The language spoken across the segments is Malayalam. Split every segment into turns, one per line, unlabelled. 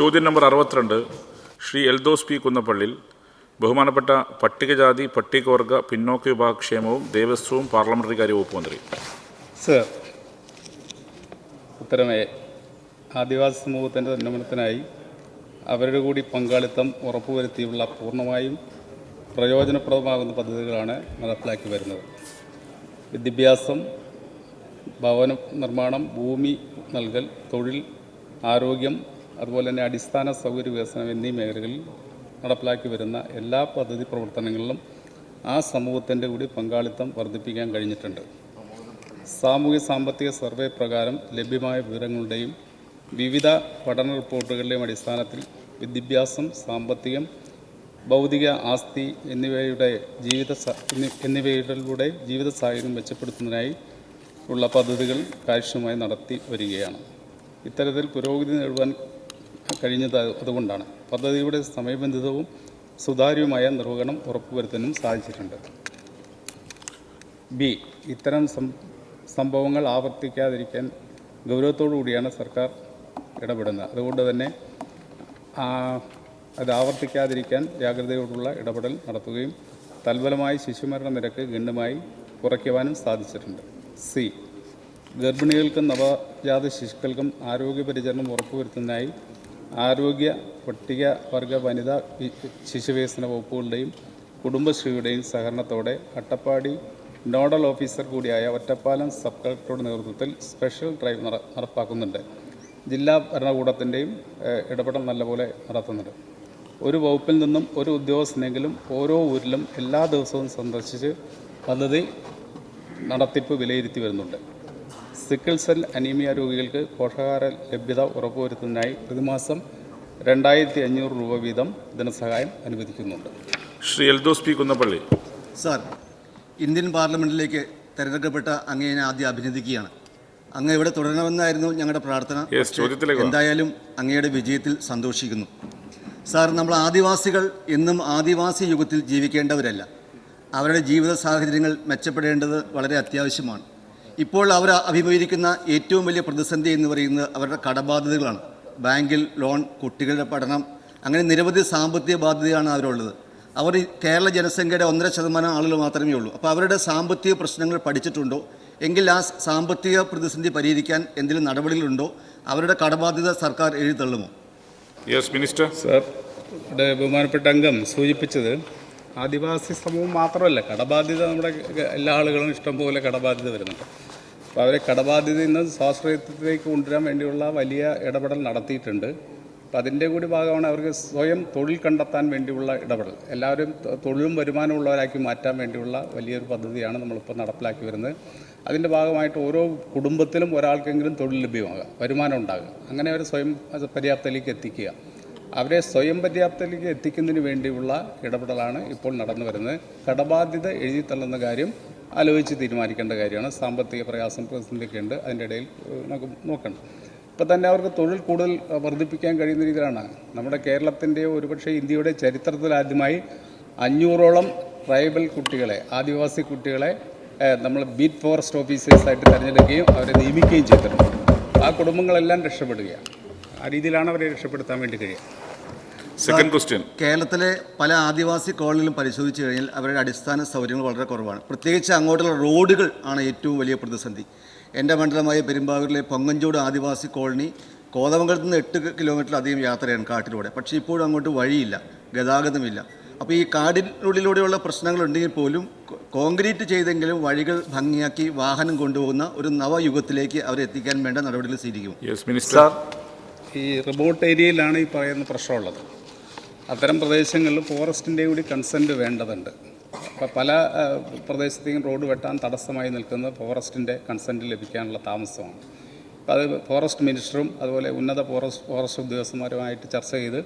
ചോദ്യം നമ്പർ അറുപത്തിരണ്ട് ശ്രീ എൽദോസ് പി കുന്നപ്പള്ളിൽ ബഹുമാനപ്പെട്ട പട്ടികജാതി പട്ടികവർഗ പിന്നോക്ക വിഭാഗക്ഷേമവും ദേവസ്വവും പാർലമെന്ററി കാര്യ വകുപ്പ് മന്ത്രി.
സർ ഉത്തരമേ ആദിവാസി സമൂഹത്തിന്റെ ഉന്നമനത്തിനായി അവരുടെ കൂടി പങ്കാളിത്തം ഉറപ്പുവരുത്തിയുള്ള പൂർണമായും പ്രയോജനപ്രദമാകുന്ന പദ്ധതികളാണ് നടപ്പിലാക്കി വരുന്നത്. വിദ്യാഭ്യാസം ഭവന നിർമ്മാണം ഭൂമി നൽകൽ തൊഴിൽ ആരോഗ്യം അതുപോലെ തന്നെ അടിസ്ഥാന സൗകര്യ വികസനം എന്നീ മേഖലകളിൽ നടപ്പിലാക്കി വരുന്ന എല്ലാ പദ്ധതി പ്രവർത്തനങ്ങളിലും ആ സമൂഹത്തിന്റെ കൂടി പങ്കാളിത്തം വർദ്ധിപ്പിക്കാൻ കഴിഞ്ഞിട്ടുണ്ട്. സാമൂഹ്യ സാമ്പത്തിക സർവേ പ്രകാരം ലഭ്യമായ വിവരങ്ങളുടെയും വിവിധ പഠന റിപ്പോർട്ടുകളുടെയും അടിസ്ഥാനത്തിൽ വിദ്യാഭ്യാസം സാമ്പത്തികം ഭൗതിക ആസ്തി എന്നിവയുടെ ജീവിത എന്നിവയിലൂടെ ജീവിത സാഹചര്യം മെച്ചപ്പെടുത്തുന്നതിനായി ഉള്ള പദ്ധതികൾ കാര്യക്ഷമമായി നടത്തി വരികയാണ്. ഇത്തരത്തിൽ പുരോഗതി നേടുവാൻ കഴിഞ്ഞത് അതുകൊണ്ടാണ്. പദ്ധതിയുടെ സമയബന്ധിതവും സുതാര്യവുമായ നിർവഹണം ഉറപ്പുവരുത്താനും സാധിച്ചിട്ടുണ്ട്. ബി. ഇത്തരം സംഭവങ്ങൾ ആവർത്തിക്കാതിരിക്കാൻ ഗൗരവത്തോടു കൂടിയാണ് സർക്കാർ ഇടപെടുന്നത്. അതുകൊണ്ട് തന്നെ അത് ആവർത്തിക്കാതിരിക്കാൻ ജാഗ്രതയോടുള്ള ഇടപെടൽ നടത്തുകയും തൽഫലമായി ശിശുമരണ നിരക്ക് ഗണ്യമായി കുറയ്ക്കുവാനും സാധിച്ചിട്ടുണ്ട്. സി. ഗർഭിണികൾക്കും നവജാത ശിശുക്കൾക്കും ആരോഗ്യ പരിചരണം ഉറപ്പുവരുത്തുന്നതിനായി ആരോഗ്യ പട്ടിക വർഗ വനിതാ ശിശുവികസന വകുപ്പുകളുടെയും കുടുംബശ്രീയുടെയും സഹകരണത്തോടെ അട്ടപ്പാടി നോഡൽ ഓഫീസർ കൂടിയായ ഒറ്റപ്പാലം സബ് കളക്ടറുടെ നേതൃത്വത്തിൽ സ്പെഷ്യൽ ഡ്രൈവ് നട- നടപ്പാക്കുന്നുണ്ട്. ജില്ലാ ഭരണകൂടത്തിന്റെയും ഇടപെടൽ നല്ലപോലെ നടത്തുന്നുണ്ട്. ഒരു വകുപ്പിൽ നിന്നും ഒരു ഉദ്യോഗസ്ഥനെങ്കിലും ഓരോ ഊരിലും എല്ലാ ദിവസവും സന്ദർശിച്ച് പദ്ധതി നടത്തിപ്പ് വിലയിരുത്തി വരുന്നുണ്ട്. സിക്കിൾ സെൽ അനീമിയ രോഗികൾക്ക് പോഷകാഹാര ലഭ്യത ഉറപ്പുവരുത്തുന്നതിനായി പ്രതിമാസം രണ്ടായിരത്തി അഞ്ഞൂറ് രൂപ വീതം ധനസഹായം അനുവദിക്കുന്നുണ്ട്.
Shri Eldhose P Kunnappilly.
Sir Indian പാർലമെന്റിലേക്ക് തിരഞ്ഞെടുക്കപ്പെട്ട അങ്ങയെ ഞാൻ ആദ്യം അഭിനന്ദിക്കുകയാണ്. അങ്ങ് ഇവിടെ തുടരണമെന്നായിരുന്നു ഞങ്ങളുടെ പ്രാർത്ഥന. എന്തായാലും അങ്ങയുടെ വിജയത്തിൽ സന്തോഷിക്കുന്നു. സാർ നമ്മൾ ആദിവാസികൾ എന്നും ആദിവാസി യുഗത്തിൽ ജീവിക്കേണ്ടവരല്ല. അവരുടെ ജീവിത സാഹചര്യങ്ങൾ മെച്ചപ്പെടേണ്ടത് വളരെ അത്യാവശ്യമാണ്. ഇപ്പോൾ അവർ അഭിമുഖീകരിക്കുന്ന ഏറ്റവും വലിയ പ്രതിസന്ധി എന്ന് പറയുന്നത് അവരുടെ കടബാധ്യതകളാണ്. ബാങ്കിൽ ലോൺ കുട്ടികളുടെ പഠനം അങ്ങനെ നിരവധി സാമ്പത്തിക ബാധ്യതയാണ് അവരുള്ളത്. അവർ കേരള ജനസംഖ്യയുടെ ഒന്നര ശതമാനം ആളുകൾ മാത്രമേ ഉള്ളൂ. അപ്പോൾ അവരുടെ സാമ്പത്തിക പ്രശ്നങ്ങൾ പഠിച്ചിട്ടുണ്ടോ? എങ്കിൽ ആ സാമ്പത്തിക പ്രതിസന്ധി പരിഹരിക്കാൻ എന്തെങ്കിലും നടപടികളുണ്ടോ? അവരുടെ കടബാധ്യത സർക്കാർ എഴുതിത്തള്ളുമോ
യെസ് മിനിസ്റ്റർ
സർ ഇവിടെ ബഹുമാനപ്പെട്ട അംഗം സൂചിപ്പിച്ചത് ആദിവാസി സമൂഹം മാത്രമല്ല കടബാധ്യത നമ്മുടെ എല്ലാ ആളുകളും ഇഷ്ടംപോലെ കടബാധ്യത വരുന്നുണ്ട്. അപ്പോൾ അവരെ കടബാധ്യതയിൽ നിന്ന് സ്വാശ്രയത്വത്തിലേക്ക് കൊണ്ടുവരാൻ വേണ്ടിയുള്ള വലിയ ഇടപെടൽ നടത്തിയിട്ടുണ്ട്. അപ്പം അതിന്റെ കൂടി ഭാഗമാണ് അവർക്ക് സ്വയം തൊഴിൽ കണ്ടെത്താൻ വേണ്ടിയുള്ള ഇടപെടൽ. എല്ലാവരും തൊഴിലും വരുമാനമുള്ളവരാക്കി മാറ്റാൻ വേണ്ടിയുള്ള വലിയൊരു പദ്ധതിയാണ് നമ്മളിപ്പോൾ നടപ്പിലാക്കി വരുന്നത്. അതിന്റെ ഭാഗമായിട്ട് ഓരോ കുടുംബത്തിലും ഒരാൾക്കെങ്കിലും തൊഴിൽ ലഭ്യമാകുക വരുമാനം ഉണ്ടാകുക. അങ്ങനെ അവർ സ്വയം പര്യാപ്തയിലേക്ക് എത്തിക്കുക. അവരെ സ്വയം പര്യാപ്തയിലേക്ക് എത്തിക്കുന്നതിന് വേണ്ടിയുള്ള ഇടപെടലാണ് ഇപ്പോൾ നടന്നു വരുന്നത്. കടബാധ്യത എഴുതി തള്ളുന്ന കാര്യം ആലോചിച്ച് തീരുമാനിക്കേണ്ട കാര്യമാണ്. സാമ്പത്തിക പ്രയാസം പ്രതിസന്ധിയൊക്കെ ഉണ്ട് അതിന്റെ ഇടയിൽ നമുക്ക് നോക്കണം. ഇപ്പം തന്നെ അവർക്ക് തൊഴിൽ കൂടുതൽ വർദ്ധിപ്പിക്കാൻ കഴിയുന്ന രീതിയിലാണ്. നമ്മുടെ കേരളത്തിന്റെ ഒരുപക്ഷെ ഇന്ത്യയുടെ ചരിത്രത്തിലാദ്യമായി അഞ്ഞൂറോളം ട്രൈബൽ കുട്ടികളെ ആദിവാസി കുട്ടികളെ നമ്മൾ ബീറ്റ് ഫോറസ്റ്റ് ഓഫീസേഴ്സായിട്ട് തിരഞ്ഞെടുക്കുകയും അവരെ നിയമിക്കുകയും ചെയ്തിട്ടുണ്ട്. ആ കുടുംബങ്ങളെല്ലാം രക്ഷപ്പെടുകയാണ്. ആ രീതിയിലാണ് അവരെ രക്ഷപ്പെടുത്താൻ വേണ്ടി കഴിയുക.
സെക്കൻഡ് ക്വസ്റ്റ്യൻ
കേരളത്തിലെ പല ആദിവാസി കോളനികളും പരിശോധിച്ചു കഴിഞ്ഞാൽ അവരുടെ അടിസ്ഥാന സൗകര്യങ്ങൾ വളരെ കുറവാണ്. പ്രത്യേകിച്ച് അങ്ങോട്ടുള്ള റോഡുകൾ ആണ് ഏറ്റവും വലിയ പ്രതിസന്ധി. എന്റെ മണ്ഡലമായ പെരുമ്പാവൂരിലെ പൊങ്ങഞ്ചോട് ആദിവാസി കോളനി കോതമംഗലത്ത് നിന്ന് എട്ട് കിലോമീറ്ററിലധികം യാത്രയാണ് കാട്ടിലൂടെ. പക്ഷേ ഇപ്പോഴും അങ്ങോട്ട് വഴിയില്ല ഗതാഗതമില്ല. അപ്പോൾ ഈ കാടിനുള്ളിലൂടെയുള്ള പ്രശ്നങ്ങളുണ്ടെങ്കിൽ പോലും കോൺക്രീറ്റ് ചെയ്തെങ്കിലും വഴികൾ ഭംഗിയാക്കി വാഹനം കൊണ്ടുപോകുന്ന ഒരു നവയുഗത്തിലേക്ക് അവരെത്തിക്കാൻ വേണ്ട നടപടികൾ സ്വീകരിക്കും.
യെസ് മിനിസ്റ്റർ
ഈ റിമോട്ട് ഏരിയയിലാണ് ഈ പറയുന്ന പ്രശ്നമുള്ളത്. അത്തരം പ്രദേശങ്ങളിൽ ഫോറസ്റ്റിന്റെ കൂടി കൺസെന്റ് വേണ്ടതുണ്ട്. അപ്പോൾ പല പ്രദേശത്തെയും റോഡ് വെട്ടാൻ തടസ്സമായി നിൽക്കുന്നത് ഫോറസ്റ്റിന്റെ കൺസെന്റ് ലഭിക്കാനുള്ള താമസമാണ്. അപ്പോൾ അത് ഫോറസ്റ്റ് മിനിസ്റ്ററും അതുപോലെ ഉന്നത ഫോറസ്റ്റ് ഫോറസ്റ്റ് ഉദ്യോഗസ്ഥന്മാരുമായിട്ട് ചർച്ച ചെയ്ത്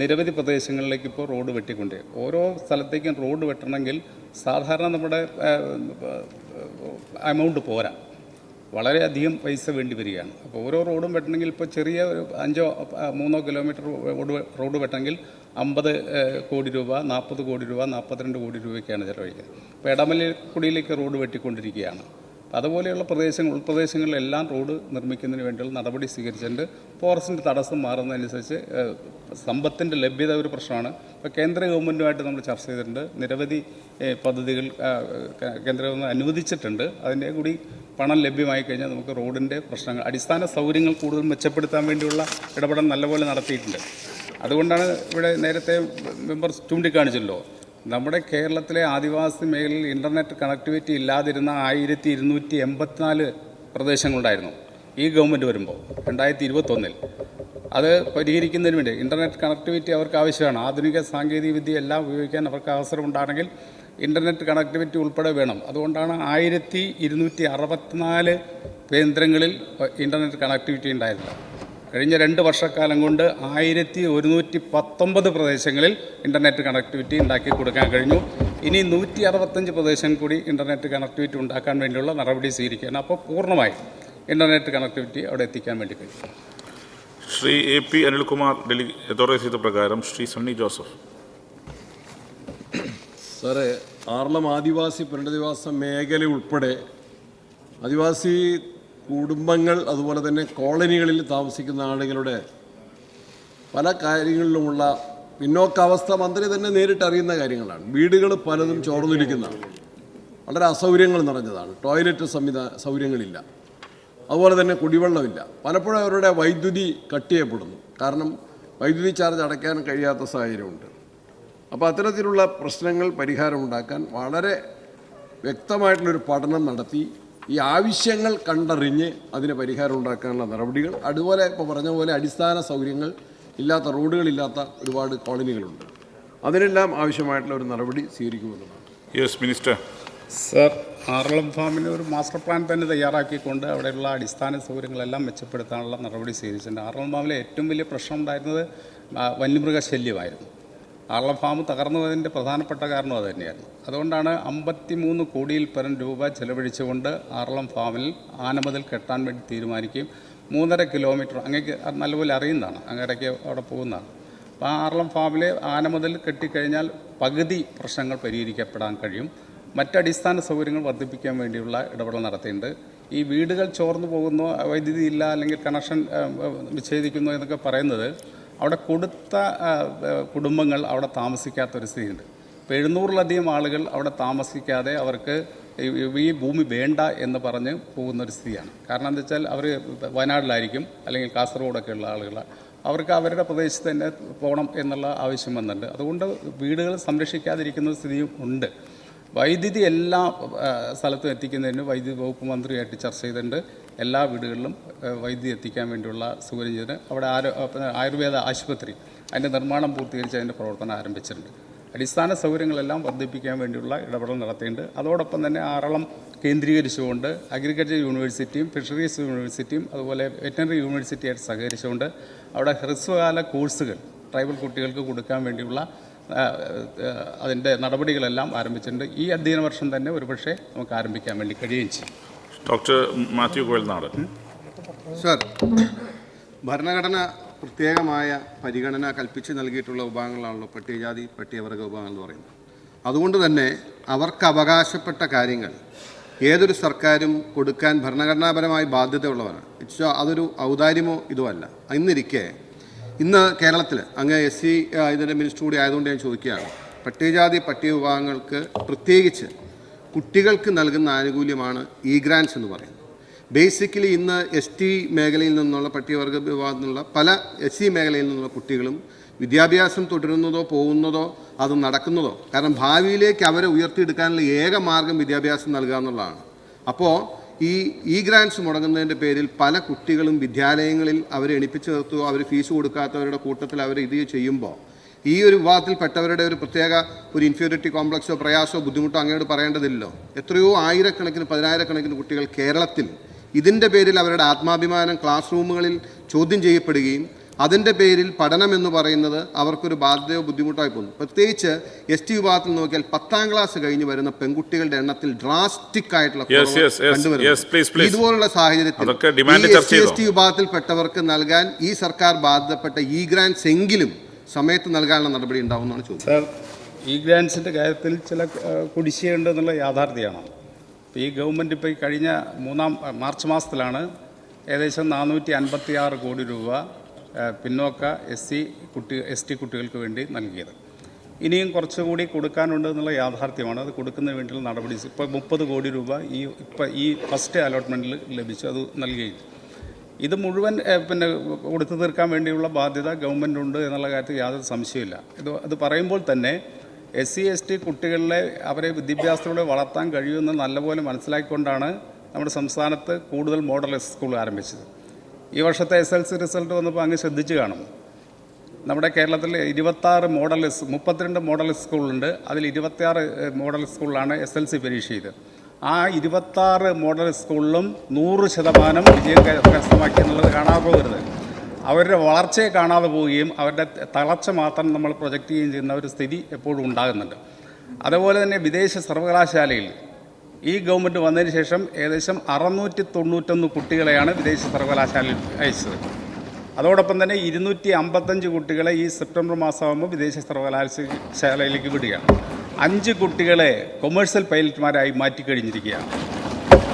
നിരവധി പ്രദേശങ്ങളിലേക്ക് ഇപ്പോൾ റോഡ് വെട്ടിക്കൊണ്ട് ഓരോ സ്ഥലത്തേക്കും റോഡ് വെട്ടണമെങ്കിൽ സാധാരണ നമ്മുടെ എമൗണ്ട് പോരാ. വളരെയധികം പൈസ വേണ്ടി വരികയാണ്. അപ്പോൾ ഓരോ റോഡും വെട്ടണമെങ്കിൽ ഇപ്പോൾ ചെറിയ ഒരു അഞ്ചോ മൂന്നോ കിലോമീറ്റർ റോഡ് റോഡ് വെട്ടണമെങ്കിൽ അമ്പത് കോടി രൂപ നാൽപ്പത് കോടി രൂപ നാൽപ്പത്തിരണ്ട് കോടി രൂപയ്ക്കാണ് ചിലവഴിക്കുന്നത്. ഇപ്പോൾ ഇടമലക്കുടിയിലേക്ക് റോഡ് വെട്ടിക്കൊണ്ടിരിക്കുകയാണ്. അതുപോലെയുള്ള പ്രദേശങ്ങൾ ഉൾപ്രദേശങ്ങളിലെല്ലാം റോഡ് നിർമ്മിക്കുന്നതിന് വേണ്ടിയുള്ള നടപടി സ്വീകരിച്ചിട്ടുണ്ട്. ഫോറസ്റ്റിന്റെ തടസ്സം മാറുന്നതനുസരിച്ച് സമ്പത്തിന്റെ ലഭ്യത ഒരു പ്രശ്നമാണ്. ഇപ്പോൾ കേന്ദ്ര ഗവൺമെന്റുമായിട്ട് നമ്മൾ ചർച്ച ചെയ്തിട്ടുണ്ട്. നിരവധി പദ്ധതികൾ കേന്ദ്ര ഗവൺമെന്റ് അനുവദിച്ചിട്ടുണ്ട്. അതിന്റെ കൂടി പണം ലഭ്യമായി കഴിഞ്ഞാൽ നമുക്ക് റോഡിന്റെ പ്രശ്നങ്ങൾ അടിസ്ഥാന സൗകര്യങ്ങൾ കൂടുതൽ മെച്ചപ്പെടുത്താൻ വേണ്ടിയുള്ള ഇടപെടൽ നല്ലപോലെ നടത്തിയിട്ടുണ്ട്. അതുകൊണ്ടാണ് ഇവിടെ നേരത്തെ മെമ്പർ ചൂണ്ടിക്കാണിച്ചല്ലോ. നമ്മുടെ കേരളത്തിലെ ആദിവാസി മേഖലയിൽ ഇന്റർനെറ്റ് കണക്ടിവിറ്റി ഇല്ലാതിരുന്ന ആയിരത്തി ഇരുന്നൂറ്റി എൺപത്തിനാല് പ്രദേശങ്ങളുണ്ടായിരുന്നു ഈ ഗവൺമെന്റ് വരുമ്പോൾ രണ്ടായിരത്തി ഇരുപത്തൊന്നിൽ അത് പരിഹരിക്കുന്നതിന് വേണ്ടി ഇന്റർനെറ്റ് കണക്ടിവിറ്റി അവർക്ക് ആവശ്യമാണ്. ആധുനിക സാങ്കേതിക വിദ്യ എല്ലാം ഉപയോഗിക്കാൻ അവർക്ക് അവസരമുണ്ടാണെങ്കിൽ ഇന്റർനെറ്റ് കണക്ടിവിറ്റി ഉൾപ്പെടെ വേണം. അതുകൊണ്ടാണ് ആയിരത്തി ഇരുന്നൂറ്റി അറുപത്തിനാല് കേന്ദ്രങ്ങളിൽ ഇന്റർനെറ്റ് കണക്ടിവിറ്റി ഉണ്ടായിരുന്നത്. കഴിഞ്ഞ രണ്ട് വർഷക്കാലം കൊണ്ട് ആയിരത്തി ഒരുന്നൂറ്റി പത്തൊമ്പത് പ്രദേശങ്ങളിൽ ഇന്റർനെറ്റ് കണക്ടിവിറ്റി ഉണ്ടാക്കി കൊടുക്കാൻ കഴിഞ്ഞു. ഇനി നൂറ്റി അറുപത്തഞ്ച് പ്രദേശം കൂടി ഇന്റർനെറ്റ് കണക്ടിവിറ്റി ഉണ്ടാക്കാൻ വേണ്ടിയുള്ള നടപടി സ്വീകരിക്കുകയാണ്. അപ്പോൾ പൂർണമായി ഇന്റർനെറ്റ് കണക്ടിവിറ്റി അവിടെ എത്തിക്കാൻ വേണ്ടി കഴിയും.
Shri A P Anilkumar Delhi authority ചെയ്ത പ്രകാരം ശ്രീ സണ്ണി ജോസഫ്.
സാറേ ആർളം ആദിവാസി പുനരധിവാസ മേഖല ഉൾപ്പെടെ ആദിവാസി കുടുംബങ്ങൾ അതുപോലെ തന്നെ കോളനികളിൽ താമസിക്കുന്ന ആളുകളുടെ പല കാര്യങ്ങളിലുമുള്ള പിന്നോക്കാവസ്ഥ മന്ത്രി തന്നെ നേരിട്ട് അറിയുന്ന കാര്യങ്ങളാണ്. വീടുകൾ പലതും ചോർന്നിരിക്കുന്നതാണ്. വളരെ അസൗകര്യങ്ങൾ നിറഞ്ഞതാണ്. ടോയ്ലറ്റ് സംവിധാ സൗകര്യങ്ങളില്ല. അതുപോലെ തന്നെ കുടിവെള്ളമില്ല. പലപ്പോഴും അവരുടെ വൈദ്യുതി കട്ട് ചെയ്യപ്പെടുന്നു. കാരണം വൈദ്യുതി ചാർജ് അടയ്ക്കാൻ കഴിയാത്ത സാഹചര്യമുണ്ട്. അപ്പോൾ അത്തരത്തിലുള്ള പ്രശ്നങ്ങൾ പരിഹാരമുണ്ടാക്കാൻ വളരെ വ്യക്തമായിട്ടുള്ളൊരു പഠനം നടത്തി ഈ ആവശ്യങ്ങൾ കണ്ടറിഞ്ഞ് അതിന് പരിഹാരം ഉണ്ടാക്കാനുള്ള നടപടികൾ. അതുപോലെ ഇപ്പോൾ പറഞ്ഞ പോലെ അടിസ്ഥാന സൗകര്യങ്ങൾ ഇല്ലാത്ത റോഡുകളില്ലാത്ത ഒരുപാട് കോളനികളുണ്ട്. അതിനെല്ലാം ആവശ്യമായിട്ടുള്ള ഒരു നടപടി സ്വീകരിക്കുമെന്നുള്ളതാണ്.
Yes minister.
സർ ആറളം ഫാമിന് ഒരു മാസ്റ്റർ പ്ലാൻ തന്നെ തയ്യാറാക്കിക്കൊണ്ട് അവിടെയുള്ള അടിസ്ഥാന സൗകര്യങ്ങളെല്ലാം മെച്ചപ്പെടുത്താനുള്ള നടപടി സ്വീകരിച്ചിട്ടുണ്ട്. ആറളം ഫാമിലെ ഏറ്റവും വലിയ പ്രശ്നം ഉണ്ടായിരുന്നത് വന്യമൃഗശല്യമായിരുന്നു. ആറളം ഫാം തകർന്നതിന്റെ പ്രധാനപ്പെട്ട കാരണം അത് തന്നെയായിരുന്നു അതുകൊണ്ടാണ് അമ്പത്തി മൂന്ന് കോടിയിൽ പരം രൂപ ചെലവഴിച്ചുകൊണ്ട് ആറളം ഫാമിൽ ആനമതിൽ കെട്ടാൻ വേണ്ടി തീരുമാനിക്കുകയും മൂന്നര കിലോമീറ്റർ അങ്ങേക്ക് നല്ലപോലെ അറിയുന്നതാണ്. അങ്ങേരയ്ക്ക് അവിടെ പോകുന്നതാണ്. അപ്പോൾ ആ ആറളം ഫാമിലെ ആനമതിൽ കെട്ടിക്കഴിഞ്ഞാൽ പകുതി പ്രശ്നങ്ങൾ പരിഹരിക്കപ്പെടാൻ കഴിയും. മറ്റടിസ്ഥാന സൗകര്യങ്ങൾ വർദ്ധിപ്പിക്കാൻ വേണ്ടിയുള്ള ഇടപെടൽ നടത്തിയിട്ടുണ്ട്. ഈ വീടുകൾ ചോർന്നു പോകുന്നു വൈദ്യുതി ഇല്ല അല്ലെങ്കിൽ കണക്ഷൻ വിച്ഛേദിക്കുന്നു എന്നൊക്കെ പറയുന്നത് അവിടെ കൊടുത്ത കുടുംബങ്ങൾ അവിടെ താമസിക്കാത്തൊരു സ്ഥിതിയുണ്ട്. ഇപ്പോൾ എഴുന്നൂറിലധികം ആളുകൾ അവിടെ താമസിക്കാതെ അവർക്ക് ഈ ഭൂമി വേണ്ട എന്ന് പറഞ്ഞ് പോകുന്നൊരു സ്ഥിതിയാണ്. കാരണം എന്താ വെച്ചാൽ അവർ വയനാട്ടിലായിരിക്കും അല്ലെങ്കിൽ കാസർഗോഡൊക്കെ ഉള്ള ആളുകളാണ് അവർക്ക് അവരുടെ പ്രദേശത്ത് തന്നെ പോകണം എന്നുള്ള ആവശ്യം വന്നിട്ടുണ്ട്. അതുകൊണ്ട് വീടുകൾ സംരക്ഷിക്കാതിരിക്കുന്ന സ്ഥിതിയും ഉണ്ട്. വൈദ്യുതി എല്ലാ സ്ഥലത്തും എത്തിക്കുന്നതിന് വൈദ്യുതി വകുപ്പ് മന്ത്രിയായിട്ട് ചർച്ച ചെയ്തിട്ടുണ്ട്. എല്ലാ വീടുകളിലും വൈദ്യുതി എത്തിക്കാൻ വേണ്ടിയുള്ള സൗകര്യം ചെയ്ത് അവിടെ ആയുർവേദ ആശുപത്രി അതിന്റെ നിർമ്മാണം പൂർത്തീകരിച്ച് അതിന്റെ പ്രവർത്തനം ആരംഭിച്ചിട്ടുണ്ട്. അടിസ്ഥാന സൗകര്യങ്ങളെല്ലാം വർദ്ധിപ്പിക്കാൻ വേണ്ടിയുള്ള ഇടപെടൽ നടത്തിയിട്ടുണ്ട്. അതോടൊപ്പം തന്നെ ആറളം കേന്ദ്രീകരിച്ചുകൊണ്ട് അഗ്രികൾച്ചർ യൂണിവേഴ്സിറ്റിയും ഫിഷറീസ് യൂണിവേഴ്സിറ്റിയും അതുപോലെ വെറ്റനറി യൂണിവേഴ്സിറ്റിയായിട്ട് സഹകരിച്ചുകൊണ്ട് അവിടെ ഹ്രസ്വകാല കോഴ്സുകൾ ട്രൈബൽ കുട്ടികൾക്ക് കൊടുക്കാൻ വേണ്ടിയുള്ള അതിന്റെ നടപടികളെല്ലാം ആരംഭിച്ചിട്ടുണ്ട്. ഈ അധ്യയന വർഷം തന്നെ ഒരുപക്ഷെ നമുക്ക് ആരംഭിക്കാൻ വേണ്ടി കഴിയുകയും ചെയ്യും.
ഡോക്ടർ മാത്യു കോയൽനാട്
സർ ഭരണഘടന പ്രത്യേകമായ പരിഗണന കൽപ്പിച്ച് നൽകിയിട്ടുള്ള വിഭാഗങ്ങളാണല്ലോ പട്ടികജാതി പട്ടികവർഗ വിഭാഗങ്ങൾ എന്ന് പറയുന്നത്. അതുകൊണ്ട് തന്നെ അവർക്ക് അവകാശപ്പെട്ട കാര്യങ്ങൾ ഏതൊരു സർക്കാരും കൊടുക്കാൻ ഭരണഘടനാപരമായി ബാധ്യതയുള്ളവരാണ്. ഇറ്റ്സ് അതൊരു ഔദാര്യമോ ഇതോ അല്ല എന്നിരിക്കെ ഇന്ന് കേരളത്തിൽ അങ്ങ് എസ് സി ഇതിന്റെ മിനിസ്റ്റർ കൂടി ആയതുകൊണ്ട് ഞാൻ ചോദിക്കുകയാണ്. പട്ടികജാതി പട്ടിക വിഭാഗങ്ങൾക്ക് പ്രത്യേകിച്ച് കുട്ടികൾക്ക് നൽകുന്ന ആനുകൂല്യമാണ് ഇ ഗ്രാൻസ് എന്ന് പറയുന്നത്. ബേസിക്കലി ഇന്ന് എസ് ടി മേഖലയിൽ നിന്നുള്ള പട്ടികവർഗ വിഭാഗത്തിൽ നിന്നുള്ള പല എസ് സി മേഖലയിൽ നിന്നുള്ള കുട്ടികളും വിദ്യാഭ്യാസം തുടരുന്നതോ പോകുന്നതോ അത് നടക്കുന്നതോ കാരണം ഭാവിയിലേക്ക് അവരെ ഉയർത്തിയെടുക്കാനുള്ള ഏക മാർഗം വിദ്യാഭ്യാസം നൽകുക എന്നുള്ളതാണ്. അപ്പോൾ ഈ ഇ ഗ്രാൻസ് മുടങ്ങുന്നതിന്റെ പേരിൽ പല കുട്ടികളും വിദ്യാലയങ്ങളിൽ അവർ എണിപ്പിച്ച് നിർത്തുകയോ അവർ ഫീസ് കൊടുക്കാത്തവരുടെ കൂട്ടത്തിൽ അവർ ഇത് ചെയ്യുമ്പോൾ ഈ ഒരു വിഭാഗത്തിൽപ്പെട്ടവരുടെ ഒരു പ്രത്യേക ഒരു ഇൻഫീരിയോറിറ്റി കോംപ്ലക്സോ പ്രയാസോ ബുദ്ധിമുട്ടോ അങ്ങോട്ട് പറയേണ്ടതില്ലോ. എത്രയോ ആയിരക്കണക്കിന് പതിനായിരക്കണക്കിന് കുട്ടികൾ കേരളത്തിൽ ഇതിന്റെ പേരിൽ അവരുടെ ആത്മാഭിമാനം ക്ലാസ് റൂമുകളിൽ ചോദ്യം ചെയ്യപ്പെടുകയും അതിന്റെ പേരിൽ പഠനം എന്ന് പറയുന്നത് അവർക്കൊരു ബാധ്യതയോ ബുദ്ധിമുട്ടായി പോകുന്നു പ്രത്യേകിച്ച് എസ് ടി വിഭാഗത്തിൽ നോക്കിയാൽ പത്താം ക്ലാസ് കഴിഞ്ഞ് വരുന്ന പെൺകുട്ടികളുടെ എണ്ണത്തിൽ ഡ്രാസ്റ്റിക് ആയിട്ടുള്ള. കണ്ടുവരുന്നു. ഇതുപോലുള്ള സാഹചര്യത്തിൽ എസ്
ടി ചെയ്തോ?
SC, ST വിഭാഗത്തിൽപ്പെട്ടവർക്ക് നൽകാൻ ഈ സർക്കാർ ബാധ്യതപ്പെട്ട ഇ ഗ്രാൻസ് എങ്കിലും സമയത്ത് നൽകാനുള്ള നടപടി ഉണ്ടാവുമെന്നാണ് ചോദിച്ചത്
സാർ ഈ ഗ്രാൻസിന്റെ കാര്യത്തിൽ ചില എന്നുള്ള യാഥാർത്ഥ്യമാണ് ഈ ഗവൺമെന്റ് ഇപ്പോൾ ഈ കഴിഞ്ഞ മൂന്നാം മാർച്ച് മാസത്തിലാണ് ഏകദേശം നാനൂറ്റി അൻപത്തി ആറ് കോടി രൂപ പിന്നോക്ക എസ് സി കുട്ടി എസ് ടി കുട്ടികൾക്ക് വേണ്ടി നൽകിയത്. ഇനിയും കുറച്ചുകൂടി കൊടുക്കാനുണ്ട് എന്നുള്ള യാഥാർത്ഥ്യമാണ്. അത് കൊടുക്കുന്നതിന് വേണ്ടിയുള്ള നടപടി ഇപ്പോൾ മുപ്പത് കോടി രൂപ ഈ ഇപ്പോൾ ഈ ഫസ്റ്റ് അലോട്ട്മെന്റിൽ ലഭിച്ചു അത് നൽകി ഇത് മുഴുവൻ പിന്നെ കൊടുത്തു തീർക്കാൻ വേണ്ടിയുള്ള ബാധ്യത ഗവൺമെന്റ് ഉണ്ട് എന്നുള്ള കാര്യത്തിൽ യാതൊരു സംശയമില്ല ഇത് അത് പറയുമ്പോൾ തന്നെ എസ് സി എസ് ടി കുട്ടികളിലെ അവരെ വിദ്യാഭ്യാസത്തിലൂടെ വളർത്താൻ കഴിയുമെന്ന് നല്ലപോലെ മനസ്സിലാക്കിക്കൊണ്ടാണ് നമ്മുടെ സംസ്ഥാനത്ത് കൂടുതൽ മോഡൽ സ്കൂൾ ആരംഭിച്ചത്. ഈ വർഷത്തെ എസ് എൽ സി റിസൾട്ട് വന്നപ്പോൾ അങ്ങ് ശ്രദ്ധിച്ചു കാണും. നമ്മുടെ കേരളത്തിൽ ഇരുപത്താറ് മോഡൽ മുപ്പത്തിരണ്ട് മോഡൽ സ്കൂളുണ്ട് അതിൽ ഇരുപത്തിയാറ് മോഡൽ സ്കൂളിലാണ് എസ് എൽ സി പരീക്ഷ ചെയ്ത് ആ ഇരുപത്താറ് മോഡൽ സ്കൂളിലും നൂറ് ശതമാനം വിജയം കര- കരസ്ഥമാക്കി എന്നുള്ളത് കാണാതെ പോകരുത്. അവരുടെ വളർച്ചയെ കാണാതെ പോവുകയും അവരുടെ തളർച്ച മാത്രം നമ്മൾ പ്രൊജക്റ്റ് ചെയ്യുകയും ചെയ്യുന്ന ഒരു സ്ഥിതി എപ്പോഴും ഉണ്ടാകുന്നുണ്ട്. അതുപോലെ തന്നെ വിദേശ സർവകലാശാലയിൽ ഈ ഗവൺമെന്റ് വന്നതിന് ശേഷം ഏകദേശം അറുന്നൂറ്റി തൊണ്ണൂറ്റൊന്ന് കുട്ടികളെയാണ് വിദേശ സർവകലാശാലയിൽ അയച്ചത്. അതോടൊപ്പം തന്നെ ഇരുന്നൂറ്റി അമ്പത്തഞ്ച് കുട്ടികളെ ഈ സെപ്റ്റംബർ മാസമാകുമ്പോൾ വിദേശ സർവകലാശാലയിലേക്ക് വിടുകയാണ്. അഞ്ച് കുട്ടികളെ കൊമേഴ്സ്യൽ പൈലറ്റ്മാരായി മാറ്റിക്കഴിഞ്ഞിരിക്കുകയാണ്.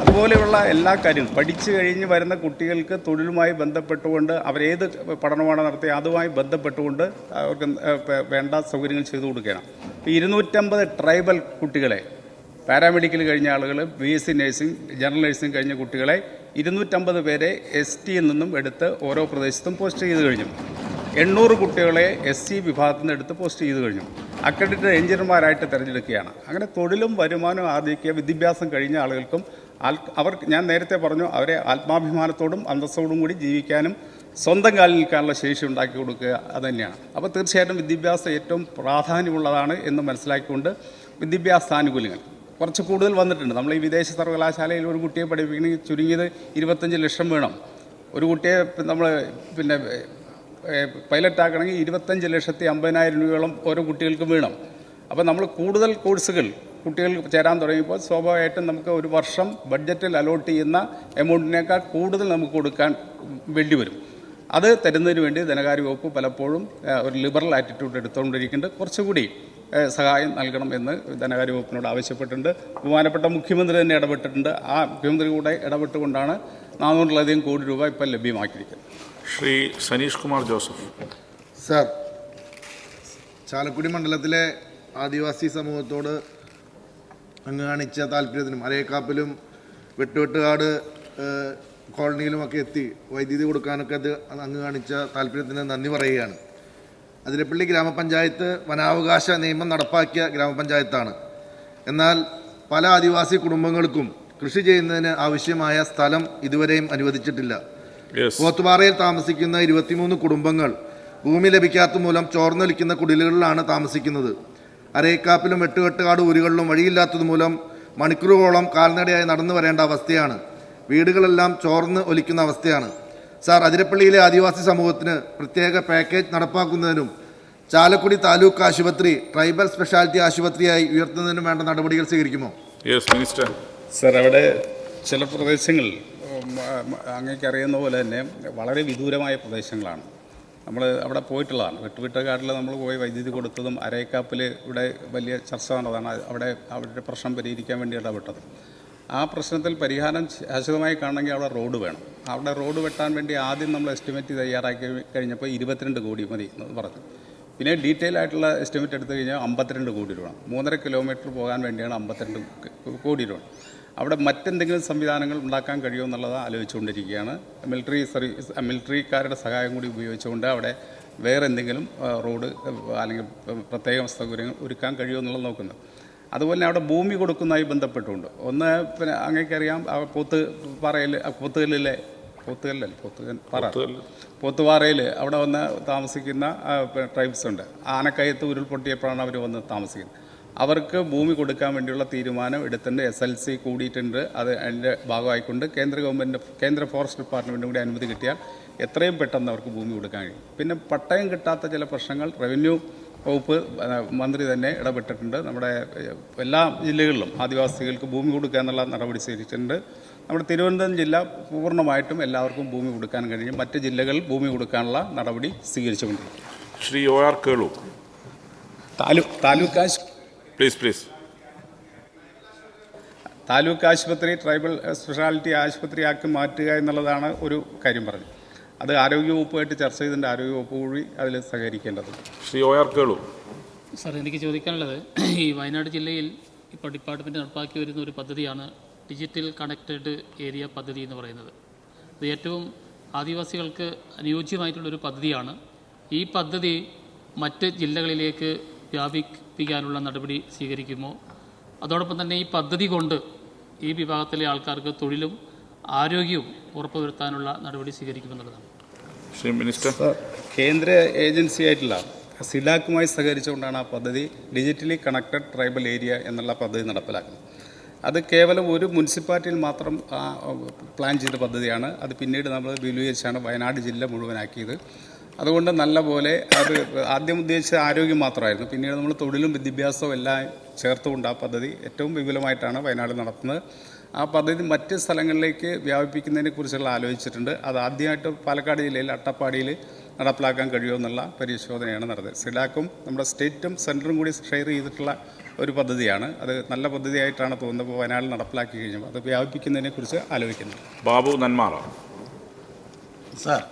അതുപോലെയുള്ള എല്ലാ കാര്യവും പഠിച്ചു കഴിഞ്ഞ് വരുന്ന കുട്ടികൾക്ക് തൊഴിലുമായി ബന്ധപ്പെട്ടുകൊണ്ട് അവരേത് പഠനമാണ് നടത്തിയത് അതുമായി ബന്ധപ്പെട്ടുകൊണ്ട് അവർക്ക് വേണ്ട സൗകര്യങ്ങൾ ചെയ്തു കൊടുക്കുകയാണ്. ഇരുന്നൂറ്റമ്പത് ട്രൈബൽ കുട്ടികളെ പാരാമെഡിക്കൽ കഴിഞ്ഞ ആളുകൾ B S C nursing general nursing കഴിഞ്ഞ കുട്ടികളെ ഇരുന്നൂറ്റമ്പത് പേരെ എസ് ടിയിൽ നിന്നും എടുത്ത് ഓരോ പ്രദേശത്തും പോസ്റ്റ് ചെയ്ത് കഴിഞ്ഞു. എണ്ണൂറ് കുട്ടികളെ എസ് സി വിഭാഗത്തിൽ നിന്ന് എടുത്ത് പോസ്റ്റ് ചെയ്ത് കഴിഞ്ഞു. അക്രഡിറ്റഡ് എഞ്ചിനീയർമാരായിട്ട് തിരഞ്ഞെടുക്കുകയാണ്. അങ്ങനെ തൊഴിലും വരുമാനവും ആർജിക്കുക വിദ്യാഭ്യാസം കഴിഞ്ഞ ആളുകൾക്കും അവർ ഞാൻ നേരത്തെ പറഞ്ഞു അവരെ ആത്മാഭിമാനത്തോടും അന്തസ്സോടും കൂടി ജീവിക്കാനും സ്വന്തം കാലിൽ നിൽക്കാനുള്ള ശേഷി ഉണ്ടാക്കി കൊടുക്കുക അത് തന്നെയാണ് അപ്പോൾ തീർച്ചയായിട്ടും വിദ്യാഭ്യാസം ഏറ്റവും പ്രാധാന്യമുള്ളതാണ് എന്ന് മനസ്സിലാക്കിക്കൊണ്ട് വിദ്യാഭ്യാസ ആനുകൂല്യങ്ങൾ കുറച്ച് കൂടുതൽ വന്നിട്ടുണ്ട്. നമ്മൾ ഈ വിദേശ സർവകലാശാലയിൽ ഒരു കുട്ടിയെ പഠിപ്പിക്കണമെങ്കിൽ ചുരുങ്ങിയത് ഇരുപത്തഞ്ച് ലക്ഷം വേണം. ഒരു കുട്ടിയെ നമ്മൾ പിന്നെ പൈലറ്റ് ആക്കണമെങ്കിൽ ഇരുപത്തഞ്ച് ലക്ഷത്തി അമ്പതിനായിരം രൂപയോളം ഓരോ കുട്ടികൾക്കും വേണം. അപ്പോൾ നമ്മൾ കൂടുതൽ കോഴ്സുകൾ കുട്ടികൾ ചേരാൻ തുടങ്ങിയപ്പോൾ സ്വാഭാവികമായിട്ടും നമുക്ക് ഒരു വർഷം ബഡ്ജറ്റിൽ അലോട്ട് ചെയ്യുന്ന എമൗണ്ടിനേക്കാൾ കൂടുതൽ നമുക്ക് കൊടുക്കാൻ വേണ്ടി വരും. അത് തരുന്നതിന് വേണ്ടി ധനകാര്യ വകുപ്പ് പലപ്പോഴും ഒരു ലിബറൽ ആറ്റിറ്റ്യൂഡ് എടുത്തുകൊണ്ടിരിക്കുന്നുണ്ട്. കുറച്ചുകൂടി സഹായം നൽകണം എന്ന് ധനകാര്യ വകുപ്പിനോട് ആവശ്യപ്പെട്ടിട്ടുണ്ട്. ബഹുമാനപ്പെട്ട മുഖ്യമന്ത്രി തന്നെ ഇടപെട്ടിട്ടുണ്ട്. ആ മുഖ്യമന്ത്രി കൂടെ ഇടപെട്ടുകൊണ്ടാണ് നാനൂറിലധികം കോടി രൂപ ഇപ്പം ലഭ്യമാക്കിയിരിക്കുന്നത്.
ശ്രീ സനീഷ് കുമാർ ജോസഫ്.
സർ ചാലക്കുടി മണ്ഡലത്തിലെ ആദിവാസി സമൂഹത്തോട് അങ്ങ് കാണിച്ച താല്പര്യത്തിനും അരേക്കാപ്പിലും വെട്ടുവെട്ടുകാട് കോളനിയിലുമൊക്കെ എത്തി വൈദ്യുതി കൊടുക്കാനൊക്കെ അത് അങ്ങ് കാണിച്ച താല്പര്യത്തിന് നന്ദി പറയുകയാണ്. അതിരപ്പള്ളി ഗ്രാമപഞ്ചായത്ത് വനാവകാശ നിയമം നടപ്പാക്കിയ ഗ്രാമപഞ്ചായത്താണ്. എന്നാൽ പല ആദിവാസി കുടുംബങ്ങൾക്കും കൃഷി ചെയ്യുന്നതിന് ആവശ്യമായ സ്ഥലം ഇതുവരെയും അനുവദിച്ചിട്ടില്ല.
യെസ്
പോത്തുപാറയിൽ താമസിക്കുന്ന ഇരുപത്തിമൂന്ന് കുടുംബങ്ങൾ ഭൂമി ലഭിക്കാത്ത മൂലം ചോർന്നൊലിക്കുന്ന കുടിലുകളിലാണ് താമസിക്കുന്നത്. അരയിക്കാപ്പിലും വെട്ടുകെട്ടുകാട് ഊരുകളിലും വഴിയില്ലാത്തത് മൂലം മണിക്കൂറുകളോളം കാൽനടയായി നടന്നു വരേണ്ട അവസ്ഥയാണ്. വീടുകളെല്ലാം ചോർന്ന് ഒലിക്കുന്ന അവസ്ഥയാണ്. സാർ അതിരപ്പള്ളിയിലെ ആദിവാസി സമൂഹത്തിന് പ്രത്യേക പാക്കേജ് നടപ്പാക്കുന്നതിനും ചാലക്കുടി താലൂക്ക് ആശുപത്രി ട്രൈബൽ സ്പെഷ്യാലിറ്റി ആശുപത്രിയായി ഉയർത്തുന്നതിനും വേണ്ട നടപടികൾ സ്വീകരിക്കുമോ?
യെസ് മിനിസ്റ്റർ
സർ അവിടെ ചില പ്രദേശങ്ങൾ അങ്ങേക്കറിയുന്ന അറിയുന്ന പോലെ തന്നെ വളരെ വിദൂരമായ പ്രദേശങ്ങളാണ്. നമ്മൾ അവിടെ പോയിട്ടുള്ളതാണ്. വെട്ടുവിട്ടക്കാട്ടിൽ നമ്മൾ പോയി വൈദ്യുതി കൊടുത്തതും അരേക്കാപ്പിൽ ഇവിടെ വലിയ ചർച്ച നടന്നതാണ് അവിടെ അവരുടെ പ്രശ്നം പരിഹരിക്കാൻ വേണ്ടി ഇടപെട്ടത് ആ പ്രശ്നത്തിൽ പരിഹാരം ശാശ്വതമായി കാണണമെങ്കിൽ അവിടെ റോഡ് വേണം. അവിടെ റോഡ് വെട്ടാൻ വേണ്ടി ആദ്യം നമ്മൾ എസ്റ്റിമേറ്റ് തയ്യാറാക്കി കഴിഞ്ഞപ്പോൾ ഇരുപത്തിരണ്ട് കോടി മതി എന്ന് പറഞ്ഞു. പിന്നെ ഡീറ്റെയിൽ ആയിട്ടുള്ള എസ്റ്റിമേറ്റ് എടുത്തു കഴിഞ്ഞാൽ അമ്പത്തിരണ്ട് കോടി രൂപ മൂന്നര കിലോമീറ്റർ പോകാൻ വേണ്ടിയാണ് അമ്പത്തിരണ്ട് കോടി രൂപ അവിടെ മറ്റെന്തെങ്കിലും സംവിധാനങ്ങൾ ഉണ്ടാക്കാൻ കഴിയുമോ എന്നുള്ളത് ആലോചിച്ചുകൊണ്ടിരിക്കുകയാണ്. മിലിറ്ററി സർവീസ് മിലിറ്ററിക്കാരുടെ സഹായം കൂടി ഉപയോഗിച്ചുകൊണ്ട് അവിടെ വേറെ എന്തെങ്കിലും റോഡ് അല്ലെങ്കിൽ പ്രത്യേക സൗകര്യങ്ങൾ ഒരുക്കാൻ കഴിയുമോ എന്നുള്ളത് നോക്കുന്നത് അതുപോലെ അവിടെ ഭൂമി കൊടുക്കുന്നതായി ബന്ധപ്പെട്ടുകൊണ്ട് ഒന്ന് പിന്നെ അങ്ങേക്കറിയാം പോത്ത് പാറയിൽ പോത്തുകല്ലിലെ പോത്തുകല്ലല്ല പോത്തുകൽ പാറ. പോത്തുപാറയിൽ അവിടെ വന്ന് താമസിക്കുന്ന ട്രൈബ്സ് ഉണ്ട്. ആനക്കയത്ത് ഉരുൾപൊട്ടിയപ്പോഴാണ് അവർ വന്ന് താമസിക്കുന്നത്. അവർക്ക് ഭൂമി കൊടുക്കാൻ വേണ്ടിയുള്ള തീരുമാനം എടുത്തിട്ടുണ്ട്. എസ് എൽ സി കൂടിയിട്ടുണ്ട്. അത് അതിന്റെ ഭാഗമായിക്കൊണ്ട് കേന്ദ്ര ഗവൺമെന്റ് കേന്ദ്ര ഫോറസ്റ്റ് ഡിപ്പാർട്ട്മെന്റും കൂടി അനുമതി കിട്ടിയാൽ എത്രയും പെട്ടെന്ന് അവർക്ക് ഭൂമി കൊടുക്കാൻ കഴിയും. പിന്നെ പട്ടയം കിട്ടാത്ത ചില പ്രശ്നങ്ങൾ റവന്യൂ വകുപ്പ് മന്ത്രി തന്നെ ഇടപെട്ടിട്ടുണ്ട്. നമ്മുടെ എല്ലാ ജില്ലകളിലും ആദിവാസികൾക്ക് ഭൂമി കൊടുക്കുക എന്നുള്ള നടപടി സ്വീകരിച്ചിട്ടുണ്ട്. നമ്മുടെ തിരുവനന്തപുരം ജില്ല പൂർണമായിട്ടും എല്ലാവർക്കും ഭൂമി കൊടുക്കാൻ കഴിഞ്ഞു. മറ്റ് ജില്ലകളിൽ ഭൂമി കൊടുക്കാനുള്ള നടപടി സ്വീകരിച്ചുകൊണ്ടിരിക്കും
Shri O R Kelu.
Taluk taluk
please please.
Taluk ആശുപത്രി ട്രൈബൽ സ്പെഷ്യാലിറ്റി ആശുപത്രിയാക്കി മാറ്റുക എന്നുള്ളതാണ് ഒരു കാര്യം പറഞ്ഞത്. അത് ആരോഗ്യവകുപ്പുമായിട്ട് ചർച്ച ചെയ്തിട്ടുണ്ട് ആരോഗ്യവകുപ്പ് കൂടി അതിൽ സഹകരിക്കേണ്ടത്.
Shri O R Kelu.
Sir എനിക്ക് ചോദിക്കാനുള്ളത് ഈ വയനാട് ജില്ലയിൽ ഇപ്പോൾ ഡിപ്പാർട്ട്മെന്റ് നടപ്പാക്കി വരുന്ന ഒരു പദ്ധതിയാണ് ഡിജിറ്റൽ കണക്റ്റഡ് ഏരിയ പദ്ധതി എന്ന് പറയുന്നത്. ഇത് ഏറ്റവും ആദിവാസികൾക്ക് അനുയോജ്യമായിട്ടുള്ളൊരു പദ്ധതിയാണ്. ഈ പദ്ധതി മറ്റ് ജില്ലകളിലേക്ക് വ്യാപിപ്പിക്കാനുള്ള നടപടി സ്വീകരിക്കുമോ? അതോടൊപ്പം തന്നെ ഈ പദ്ധതി കൊണ്ട് ഈ വിഭാഗത്തിലെ ആൾക്കാർക്ക് തൊഴിലും ആരോഗ്യവും ഉറപ്പുവരുത്താനുള്ള നടപടി സ്വീകരിക്കുമെന്നുള്ളതാണ്.
ശ്രീ മിനിസ്റ്റർ.
കേന്ദ്ര ഏജൻസി ആയിട്ടുള്ള സിലാക്കുമായി സഹകരിച്ചുകൊണ്ടാണ് ആ പദ്ധതി ഡിജിറ്റലി കണക്റ്റഡ് ട്രൈബൽ ഏരിയ എന്നുള്ള പദ്ധതി നടപ്പിലാക്കുന്നത്. അത് കേവലം ഒരു മുനിസിപ്പാലിറ്റിയിൽ മാത്രം ആ, പ്ലാൻ ചെയ്ത പദ്ധതിയാണ്. അത് പിന്നീട് നമ്മൾ വിപുലീകരിച്ചാണ് വയനാട് ജില്ല മുഴുവനാക്കിയത്. അതുകൊണ്ട് നല്ല പോലെ അത് ആദ്യം ഉദ്ദേശിച്ച ആരോഗ്യം മാത്രമായിരുന്നു. പിന്നീട് നമ്മൾ തൊഴിലും വിദ്യാഭ്യാസവും എല്ലാം ചേർത്തുകൊണ്ട് ആ പദ്ധതി ഏറ്റവും വിപുലമായിട്ടാണ് വയനാട് നടത്തുന്നത്. ആ പദ്ധതി മറ്റ് സ്ഥലങ്ങളിലേക്ക് വ്യാപിപ്പിക്കുന്നതിനെ കുറിച്ചുള്ള ആലോചിച്ചിട്ടുണ്ട്. അത് ആദ്യമായിട്ട് പാലക്കാട് ജില്ലയിൽ അട്ടപ്പാടിയിൽ നടപ്പിലാക്കാൻ കഴിയുമെന്നുള്ള പരിശോധനയാണ് നടന്നത്. സിഡാക്കും നമ്മുടെ സ്റ്റേറ്റും സെന്ററും കൂടി ഷെയർ ചെയ്തിട്ടുള്ള ഒരു പദ്ധതിയാണ്. അത് നല്ല പദ്ധതിയായിട്ടാണ് തോന്നുന്നത്. വയനാട് നടപ്പിലാക്കി കഴിഞ്ഞപ്പോൾ അത് വ്യാപിപ്പിക്കുന്നതിനെ കുറിച്ച് ആലോചിക്കുന്നു.
Babu Nenmara.
Sir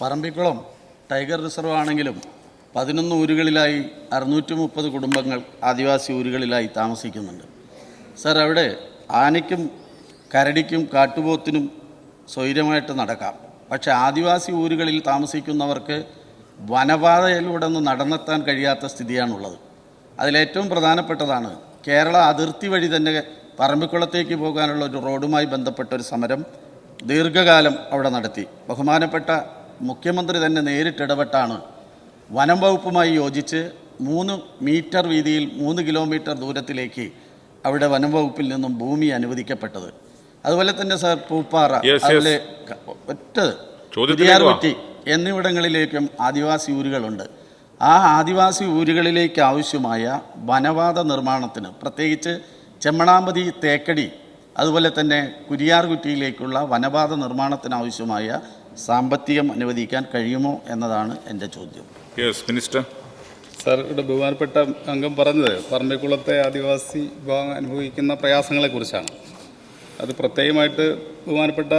Parambikulam tiger reserve ആണെങ്കിലും പതിനൊന്ന് ഊരുകളിലായി അറുന്നൂറ്റി മുപ്പത് കുടുംബങ്ങൾ ആദിവാസി ഊരുകളിലായി താമസിക്കുന്നുണ്ട്. സാർ അവിടെ ആനയ്ക്കും കരടിക്കും കാട്ടുപോത്തിനും സ്വൈര്യമായിട്ട് നടക്കാം. പക്ഷേ ആദിവാസി ഊരുകളിൽ താമസിക്കുന്നവർക്ക് വനപാതയിലൂടെ ഒന്ന് നടന്നെത്താൻ കഴിയാത്ത സ്ഥിതിയാണുള്ളത്. അതിലേറ്റവും പ്രധാനപ്പെട്ടതാണ് കേരള അതിർത്തി വഴി തന്നെ പറമ്പിക്കുളത്തേക്ക് പോകാനുള്ള ഒരു റോഡുമായി ബന്ധപ്പെട്ട ഒരു സമരം ദീർഘകാലം അവിടെ നടത്തി. ബഹുമാനപ്പെട്ട മുഖ്യമന്ത്രി തന്നെ നേരിട്ടിടപെട്ടാണ് വനം വകുപ്പുമായി യോജിച്ച് മൂന്ന് മീറ്റർ വീതിയിൽ മൂന്ന് കിലോമീറ്റർ ദൂരത്തിലേക്ക് അവിടെ വനംവകുപ്പിൽ നിന്നും ഭൂമി അനുവദിക്കപ്പെട്ടത്. അതുപോലെ തന്നെ സാർ പൂപ്പാറ അതിലെ ഒറ്റ
ചോദ്യത്തിലേക്ക്
എന്നിവിടങ്ങളിലേക്കും ആദിവാസി ഊരുകളുണ്ട്. ആ ആദിവാസി ഊരുകളിലേക്ക് ആവശ്യമായ വനവാദ നിർമ്മാണത്തിന് പ്രത്യേകിച്ച് ചെമ്മണാമ്പതി തേക്കടി അതുപോലെ തന്നെ കുരിയാർകുറ്റിയിലേക്കുള്ള വനപാത നിർമ്മാണത്തിനാവശ്യമായ സാമ്പത്തികം അനുവദിക്കാൻ കഴിയുമോ എന്നതാണ് എന്റെ ചോദ്യം.
മിനിസ്റ്റർ
ഇവിടെ ബഹുമാനപ്പെട്ട അംഗം പറഞ്ഞത് പറമ്പിക്കുളത്തെ ആദിവാസി വിഭാഗം അനുഭവിക്കുന്ന പ്രയാസങ്ങളെക്കുറിച്ചാണ്. അത് പ്രത്യേകമായിട്ട് ബഹുമാനപ്പെട്ട